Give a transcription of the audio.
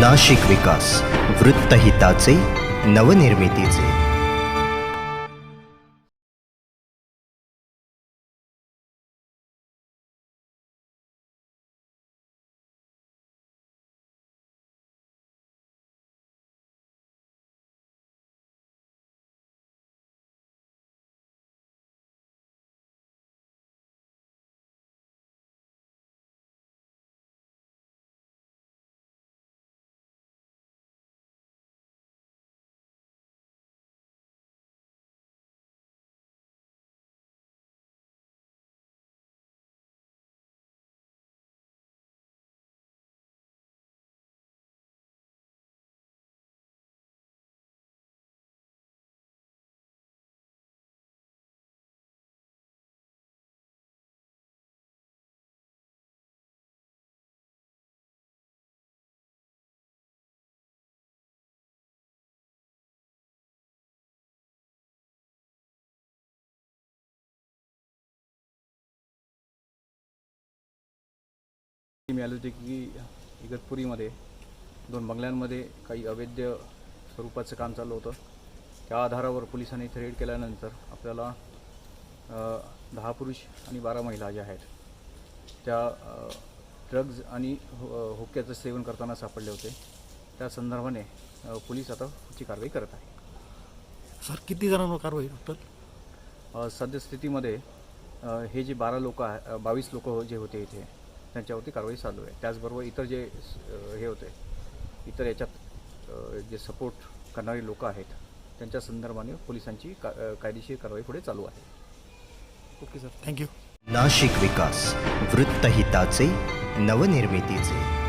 नाशिक विकास वृत्तहिताचे नवनिर्मितीचे. मिळाले होते की इगतपुरीमध्ये दोन बंगल्यांमध्ये काही अवैध स्वरूपाचं काम चालू होतं. त्या आधारावर पोलिसांनी इथे रेड केल्यानंतर आपल्याला दहा पुरुष आणि बारा महिला ज्या आहेत त्या ड्रग्ज आणि हो हुक्क्याचं सेवन करताना सापडले होते. त्या संदर्भाने पोलीस आता पुढची कारवाई करत आहे. सर किती जणांवर कारवाई टोटल सद्यस्थितीमध्ये हे जे बारा लोक आहे बावीस लोक जे होते इथे त्यांच्यावरती कारवाई चालू आहे. त्याचबरोबर इतर जे हे होते इतर याच्यात जे सपोर्ट करणारे लोक आहेत त्यांच्या संदर्भाने पोलिसांची का कायदेशीर कारवाई पुढे चालू आहे. Okay sir. Thank you. Nashik विकास वृत्तहिताचे नवनिर्मितीचे.